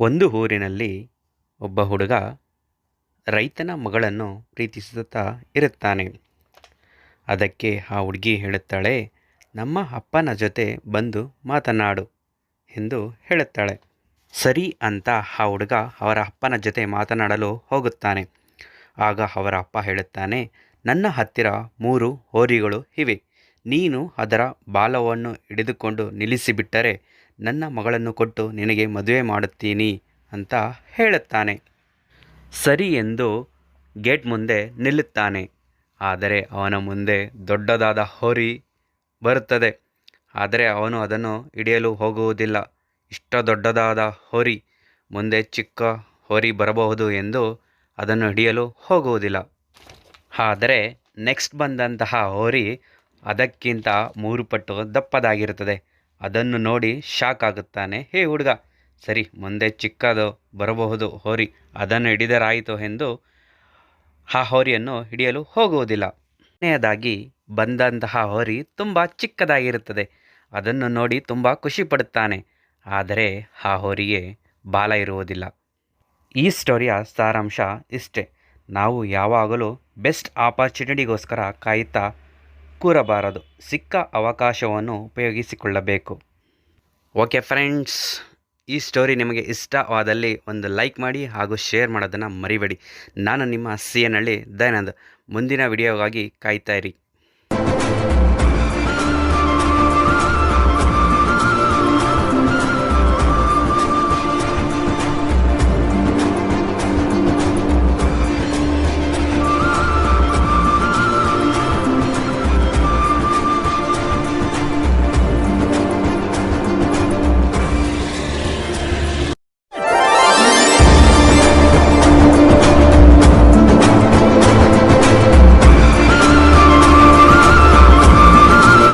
ಒಂದು ಊರಿನಲ್ಲಿ ಒಬ್ಬ ಹುಡುಗ ರೈತನ ಮಗಳನ್ನು ಪ್ರೀತಿಸುತ್ತಾ ಇರುತ್ತಾನೆ. ಅದಕ್ಕೆ ಆ ಹುಡುಗಿ ಹೇಳುತ್ತಾಳೆ, ನಮ್ಮ ಅಪ್ಪನ ಜೊತೆ ಬಂದು ಮಾತನಾಡು ಎಂದು ಹೇಳುತ್ತಾಳೆ. ಸರಿ ಅಂತ ಆ ಹುಡುಗ ಅವರ ಅಪ್ಪನ ಜೊತೆ ಮಾತನಾಡಲು ಹೋಗುತ್ತಾನೆ. ಆಗ ಅವರ ಅಪ್ಪ ಹೇಳುತ್ತಾನೆ, ನನ್ನ ಹತ್ತಿರ ಮೂರು ಹೋರಿಗಳು ಇವೆ. ನೀನು ಅದರ ಬಾಲವನ್ನು ಹಿಡಿದುಕೊಂಡು ನಿಲ್ಲಿಸಿಬಿಟ್ಟರೆ ನನ್ನ ಮಗಳನ್ನು ಕೊಟ್ಟು ನಿನಗೆ ಮದುವೆ ಮಾಡುತ್ತೀನಿ ಅಂತ ಹೇಳುತ್ತಾನೆ. ಸರಿ ಎಂದು ಗೇಟ್ ಮುಂದೆ ನಿಲ್ಲುತ್ತಾನೆ. ಆದರೆ ಅವನ ಮುಂದೆ ದೊಡ್ಡದಾದ ಹೋರಿ ಬರುತ್ತದೆ. ಆದರೆ ಅವನು ಅದನ್ನು ಹಿಡಿಯಲು ಹೋಗುವುದಿಲ್ಲ. ಇಷ್ಟ ದೊಡ್ಡದಾದ ಹೋರಿ, ಮುಂದೆ ಚಿಕ್ಕ ಹೋರಿ ಬರಬಹುದು ಎಂದು ಅದನ್ನು ಹಿಡಿಯಲು ಹೋಗುವುದಿಲ್ಲ. ಆದರೆ ನೆಕ್ಸ್ಟ್ ಬಂದಂತಹ ಹೋರಿ ಅದಕ್ಕಿಂತ ಮೂರು ಪಟ್ಟು ದಪ್ಪದಾಗಿರುತ್ತದೆ. ಅದನ್ನು ನೋಡಿ ಶಾಕ್ ಆಗುತ್ತಾನೆ. ಹೇ ಹುಡುಗ, ಸರಿ, ಮುಂದೆ ಚಿಕ್ಕದು ಬರಬಹುದು, ಹೋರಿ, ಅದನ್ನು ಹಿಡಿದರಾಯಿತು ಎಂದು ಆ ಹೋರಿಯನ್ನು ಹಿಡಿಯಲು ಹೋಗುವುದಿಲ್ಲ. ಕೊನೆಯದಾಗಿ ಬಂದಂತಹ ಹೋರಿ ತುಂಬ ಚಿಕ್ಕದಾಗಿರುತ್ತದೆ. ಅದನ್ನು ನೋಡಿ ತುಂಬ ಖುಷಿಪಡುತ್ತಾನೆ ಆದರೆ ಆ ಹೋರಿಗೆ ಬಾಲ ಇರುವುದಿಲ್ಲ. ಈ ಸ್ಟೋರಿಯ ಸಾರಾಂಶ ಇಷ್ಟೇ. ನಾವು ಯಾವಾಗಲೂ ಬೆಸ್ಟ್ ಆಪರ್ಚುನಿಟಿಗೋಸ್ಕರ ಕಾಯುತ್ತಾ ಕೂರಬಾರದು ಸಿಕ್ಕ ಅವಕಾಶವನ್ನು ಉಪಯೋಗಿಸಿಕೊಳ್ಳಬೇಕು. ಓಕೆ ಫ್ರೆಂಡ್ಸ್, ಈ ಸ್ಟೋರಿ ನಿಮಗೆ ಇಷ್ಟವಾದಲ್ಲಿ ಒಂದು ಲೈಕ್ ಮಾಡಿ ಹಾಗೂ ಶೇರ್ ಮಾಡೋದನ್ನು ಮರಿಬೇಡಿ. ನಾನು ನಿಮ್ಮ ಸಿ ಎನ್ ಹಳ್ಳಿ ದಯಾನಂದ್. ಮುಂದಿನ ವಿಡಿಯೋಗಾಗಿ ಕಾಯ್ತಾ ಇರಿ.